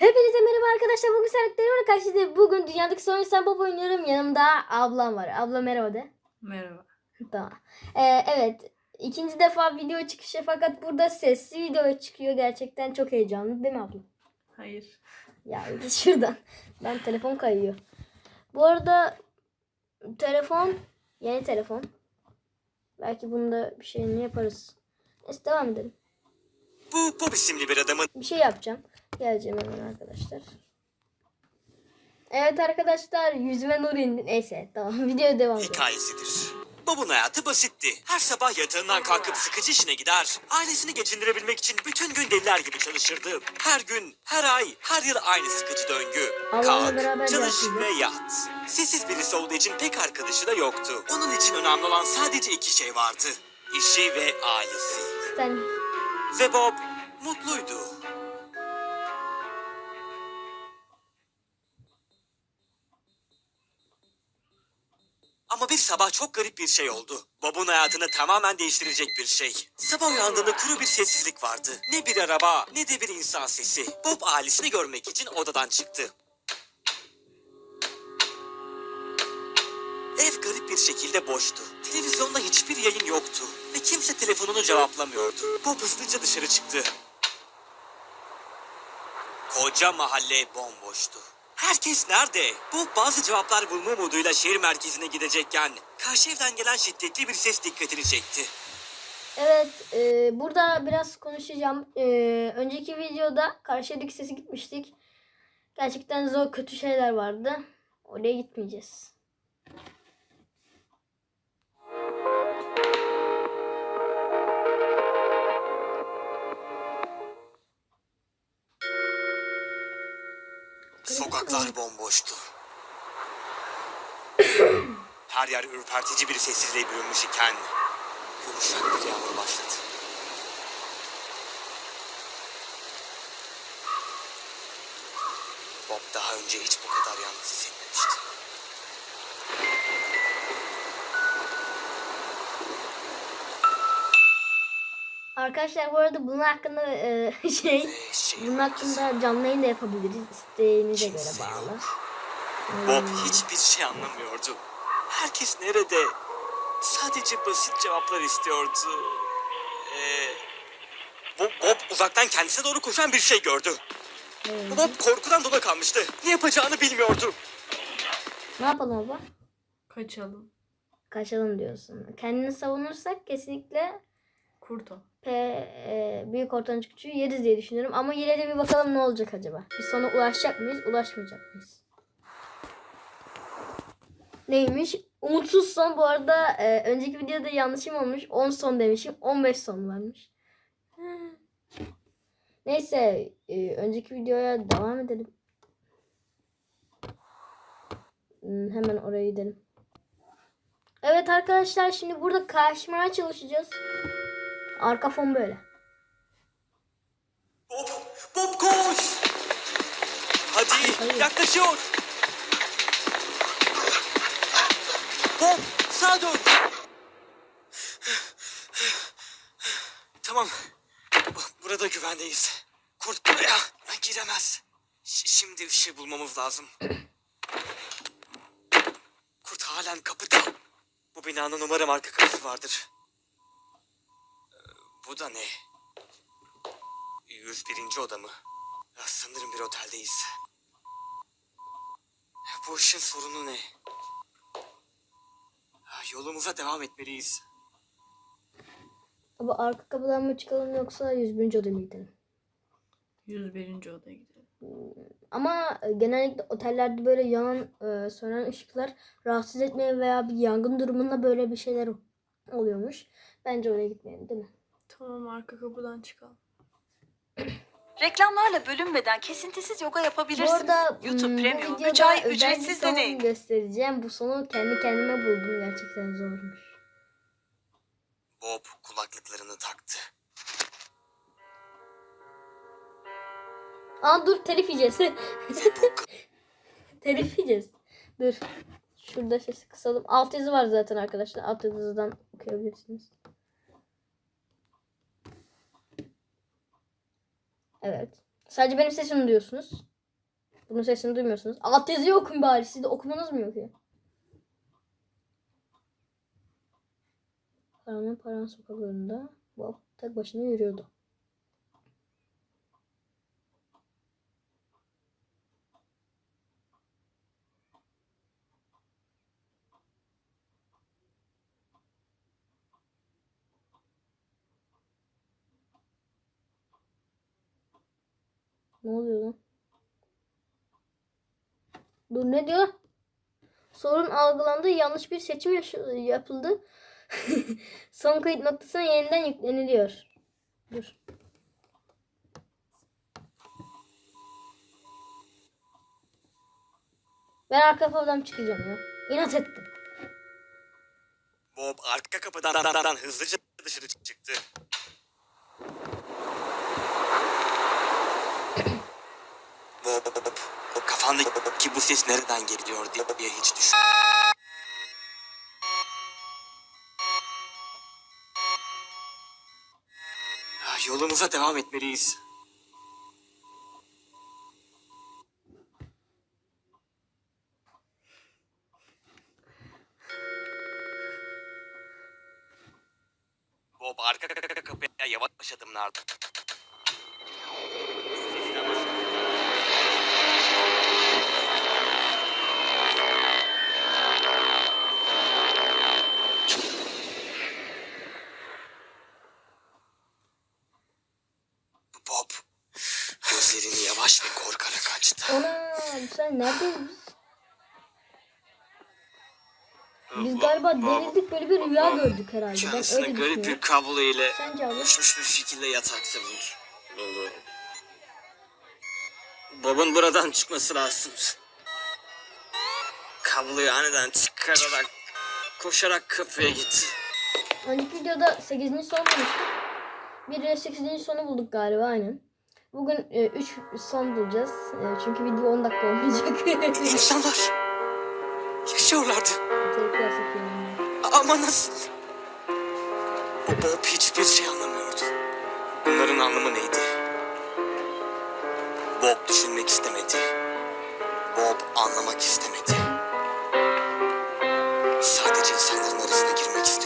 Hepinize merhaba arkadaşlar. Bugün Serhat'larımla karşınızda. Bugün dünyadaki son insan Bob oynuyorum. Yanımda ablam var. Abla merhaba de. Merhaba. Tamam. Ee, evet. İkinci defa video çıkışı fakat burada sesli video çıkıyor. Gerçekten çok heyecanlı değil mi abla? Hayır. Ya git şuradan. Ben telefon kayıyor. Bu arada telefon yeni telefon. Belki bunda bir şeyini yaparız. Neyse devam edelim. Bu Bob isimli bir adamın Bir şey yapacağım. Geleceğim hemen arkadaşlar. Evet arkadaşlar yüzüme nur indi. Neyse tamam video devam edelim. hikayesidir. Bob'un hayatı basitti. Her sabah yatağından kalkıp sıkıcı işine gider. Ailesini geçindirebilmek için bütün gün deliler gibi çalışırdı. Her gün, her ay, her yıl aynı sıkıcı döngü. Allah'la beraber Kalk, çalış ve yat. Sessiz birisi olduğu için pek arkadaşı da yoktu. Onun için önemli olan sadece iki şey vardı. İşi ve ailesi. Stanley. Ve Bob mutluydu. Ama bir sabah çok garip bir şey oldu. Bob'un hayatını tamamen değiştirecek bir şey. Sabah uyandığında kuru bir sessizlik vardı. Ne bir araba ne de bir insan sesi. Bob ailesini görmek için odadan çıktı. Ev garip bir şekilde boştu. Televizyonda hiçbir yayın yoktu. Ve kimse telefonunu cevaplamıyordu. Bob hızlıca dışarı çıktı. Koca mahalle bomboştu. Herkes nerede? Bob bazı cevaplar bulma umuduyla şehir merkezine gidecekken karşı evden gelen şiddetli bir ses dikkatini çekti. Evet e, burada biraz konuşacağım. E, önceki videoda karşıdaki sesi gitmiştik. Gerçekten zor kötü şeyler vardı. Oraya gitmeyeceğiz. Sokaklar bomboştu. Her yer ürpertici bir sessizliğe bürünmüş iken yumuşak bir yağmur başladı. Bob daha önce hiç bu kadar yalnız hissetmemişti. Arkadaşlar bu arada bunun hakkında e, şey şey bunun hakkında canlı yayın da yapabiliriz. İsteğinize göre bağlı. yok. Bob hiçbir şey anlamıyordu. Herkes nerede? Sadece basit cevaplar istiyordu. Ee, Bob, Bob uzaktan kendisine doğru koşan bir şey gördü. Evet. Bob korkudan dona kalmıştı. Ne yapacağını bilmiyordu. Ne yapalım baba? Kaçalım. Kaçalım diyorsun. Kendini savunursak kesinlikle Kurt o. P e, büyük ortanca küçüğü yeriz diye düşünüyorum. Ama yine de bir bakalım ne olacak acaba. Biz sonra ulaşacak mıyız? Ulaşmayacak mıyız? Neymiş? Umutsuz son bu arada e, önceki videoda yanlışım olmuş. 10 son demişim. 15 son varmış. Neyse e, önceki videoya devam edelim. Hmm, hemen oraya gidelim. Evet arkadaşlar şimdi burada karşımaya çalışacağız. Arka fon böyle. Bob, Bob koş! Hadi Hayır. yaklaşıyor. Bob sağa dön. Tamam. Burada güvendeyiz. Kurt buraya giremez. Ş- şimdi ışığı bulmamız lazım. Kurt halen kapıda. Bu binanın umarım arka kapısı vardır. Bu da ne? 101. oda mı? Ya sanırım bir oteldeyiz. Bu işin sorunu ne? Yolumuza devam etmeliyiz. Ama arka kapıdan mı çıkalım yoksa 101. odaya mı gidelim? 101. odaya gidelim. Ama e, genellikle otellerde böyle yanan e, sönen ışıklar rahatsız etmeye veya bir yangın durumunda böyle bir şeyler oluyormuş. Bence oraya gitmeyelim değil mi? Tamam arka kapıdan çıkalım. Reklamlarla bölünmeden kesintisiz yoga Bu yapabilirsiniz. arada YouTube hmm, bu Premium videoda 3 ay özel bir ücretsiz deneyin. göstereceğim. Bu sonu kendi kendime buldum. Gerçekten zormuş. Bob kulaklıklarını taktı. Aa dur telif yiyeceğiz. Bu telif yiyeceğiz. Dur. Şurada sesi kısalım. Alt yazı var zaten arkadaşlar. Alt yazıdan okuyabilirsiniz. Evet. Sadece benim sesimi duyuyorsunuz. Bunun sesini duymuyorsunuz. Alt yazıyı okun bari. Siz de okumanız mı yok ya? Paranın paran sokaklarında Bob tek başına yürüyordu. Ne oluyor lan? Dur ne diyor? Sorun algılandı. Yanlış bir seçim yapıldı. Son kayıt noktasına yeniden yükleniliyor. Dur. Ben arka kapıdan çıkacağım ya. İnat ettim. Bob arka kapıdan hızlıca dışarı çıktı. Bob, o kafandaki bu ses nereden geliyor diye hiç düşün. Ah, Yolumuza devam etmeliyiz. Bob arka kapıya yavaş adımlardı. Bob gözlerini yavaş ve korkarak açtı. Ana sen neredeyiz biz? Biz galiba delirdik böyle bir rüya gördük herhalde. Ben Kendisine öyle garip bir düşünüyorum. kablo ile Sence abi? uçmuş bir şekilde yatakta buldu. buldu. Bob'un buradan çıkması lazım. Kabloyu aniden çıkararak koşarak kapıya gitti. Önceki videoda 8. son bulmuştuk. Bir de 8. sonu bulduk galiba aynen. Bugün 3 son bulacağız. E, çünkü video 10 dakika olmayacak. İnsanlar yaşıyorlardı. Yasak yani. Ama nasıl? Bob hiçbir şey anlamıyordu. Bunların anlamı neydi? Bob düşünmek istemedi. Bob anlamak istemedi. Sadece insanların arasına girmek istiyordu.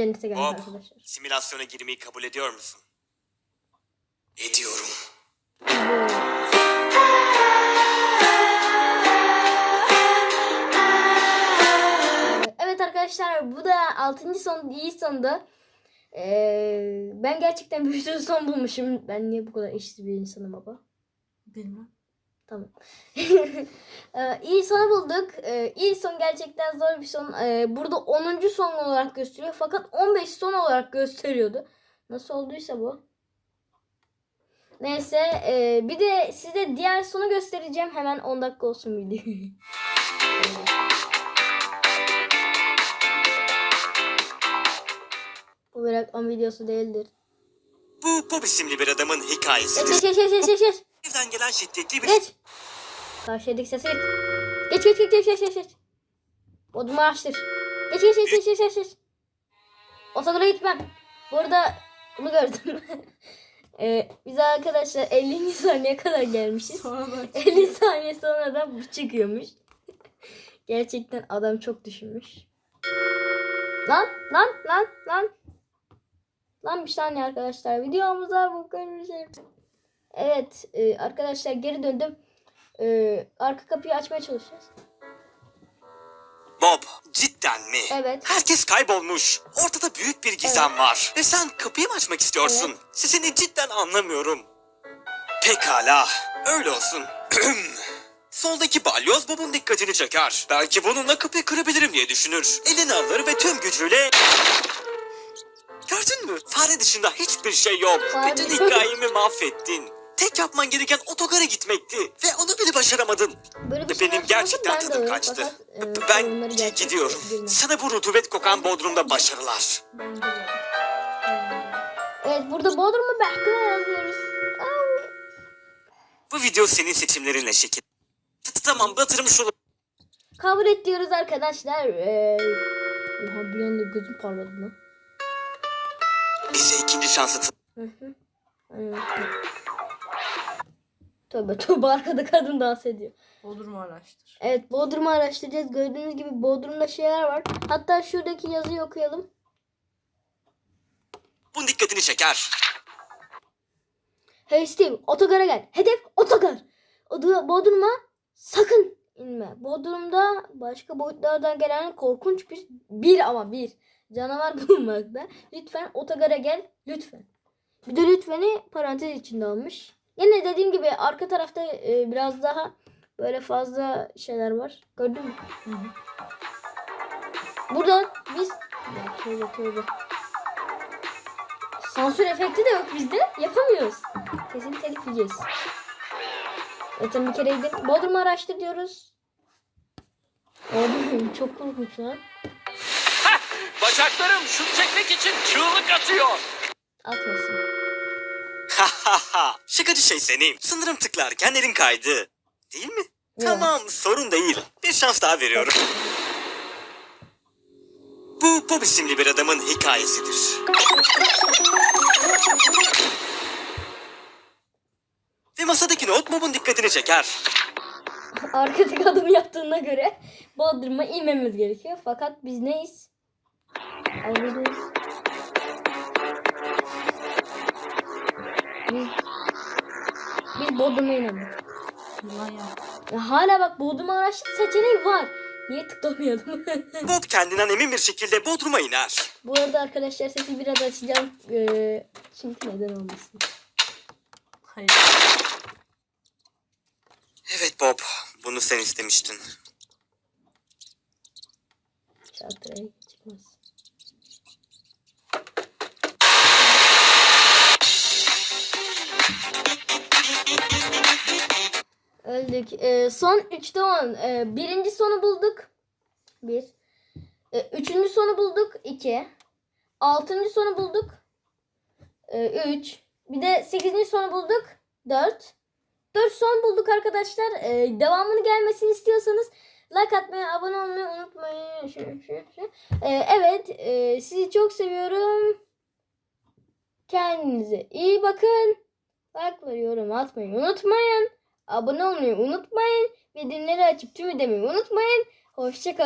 Cennete geldik Bob, arkadaşlar. simülasyona girmeyi kabul ediyor musun? Ediyorum. Evet arkadaşlar bu da 6. son iyi sonda. Ee, ben gerçekten bir sürü son bulmuşum. Ben niye bu kadar eşsiz bir insanım baba? Bilmem. Tamam. ee, iyi sonu bulduk. Ee, iyi son gerçekten zor bir son. Ee, burada 10. son olarak gösteriyor. Fakat 15 son olarak gösteriyordu. Nasıl olduysa bu. Neyse. ee, bir de size diğer sonu göstereceğim. Hemen 10 dakika olsun video. bu bir reklam videosu değildir. Bu Bob isimli bir adamın hikayesidir. geç geç geç geç geç. Evden gelen şiddetli bir Geç. Karşıdaki sesi geç. Geç geç geç geç geç geç. geç. Bodumu açtır. Geç geç geç geç geç geç. geç. Otogara gitmem. Bu arada bunu gördüm. ee, biz arkadaşlar 50. saniye kadar gelmişiz. Sonradan 50 saniye sonra da bu çıkıyormuş. Gerçekten adam çok düşünmüş. Lan lan lan lan. Lan bir saniye arkadaşlar. Videomuza bakın bir şey. Evet e, arkadaşlar geri döndüm. E, arka kapıyı açmaya çalışacağız. Bob, cidden mi? Evet. Herkes kaybolmuş. Ortada büyük bir gizem var. Ve sen kapıyı mı açmak istiyorsun? Evet. Sesini cidden anlamıyorum. Pekala, öyle olsun. Soldaki balyoz Bob'un dikkatini çeker. Belki bununla kapıyı kırabilirim diye düşünür. Elini alır ve tüm gücüyle... Gördün mü? Fare dışında hiçbir şey yok. Bütün hikayemi mahvettin. Tek yapman gereken otogara gitmekti. Ve onu bile başaramadın. Böyle bir şey Benim gerçekten ben de tadım kaçtı. Fakat, e, Ben sorunları gidiyorum. bilmem. Sana bu rutubet kokan bodrumda başarılar. Evet burada Bodrum'u Berk'e yazıyoruz. Bu video senin seçimlerinle şekil. Tamam batırmış olup Kabul et diyoruz arkadaşlar. Ee, oha bir anda gözüm parladı lan. bize ikinci şansı Hı hı. Aynen. Tövbe tövbe arkada kadın dans ediyor. Bodrum'u araştır. Evet Bodrum'u araştıracağız. Gördüğünüz gibi Bodrum'da şeyler var. Hatta şuradaki yazıyı okuyalım. bunun dikkatini çeker. Hey Steve otogara gel. Hedef otogar. Odu- Bodrum'a sakın inme. Bodrum'da başka boyutlardan gelen korkunç bir bir ama bir canavar bulunmakta. Lütfen otogara gel. Lütfen. Bir de lütfeni parantez içinde almış. Yine dediğim gibi arka tarafta e, biraz daha böyle fazla şeyler var. Gördün mü? Burada biz ya tövbe tövbe. Sansür efekti de yok bizde. Yapamıyoruz. Kesin telif yiyeceğiz. Zaten bir kereydi. Bodrum'u araştır diyoruz. Abi çok korkunç lan. Bacaklarım şut çekmek için çığlık atıyor. Atmasın. Şakacı şey seni. Sanırım tıklarken elin kaydı. Değil mi? Tamam sorun değil. Bir şans daha veriyorum. Bu Bob isimli bir adamın hikayesidir. Ve masadaki not Bob'un dikkatini çeker. Arkadaki adım yaptığına göre Bodrum'a inmemiz gerekiyor. Fakat biz neyiz? Ay Yılan yaptı. Ya hala bak Bodrum'u araştır seçeneği var. Niye tıklamayalım? Bob kendinden emin bir şekilde Bodrum'a iner. Bu arada arkadaşlar sesi biraz açacağım. Ee, çünkü neden olmasın. Hayır. Evet Bob, bunu sen istemiştin. Çantaya Öldük. Ee, son 3'te 10. Ee, birinci sonu bulduk. 1. Ee, üçüncü sonu bulduk. 2. Altıncı sonu bulduk. 3. Bir de sekizinci sonu bulduk. 4. 4 son bulduk arkadaşlar. Ee, devamını gelmesini istiyorsanız like atmayı, abone olmayı unutmayın. Şu. Ee, evet, e, sizi çok seviyorum. Kendinize iyi bakın. Like ve yorum atmayı unutmayın. Abone olmayı unutmayın. Bildirimleri açıp tümü demeyi unutmayın. Hoşçakalın.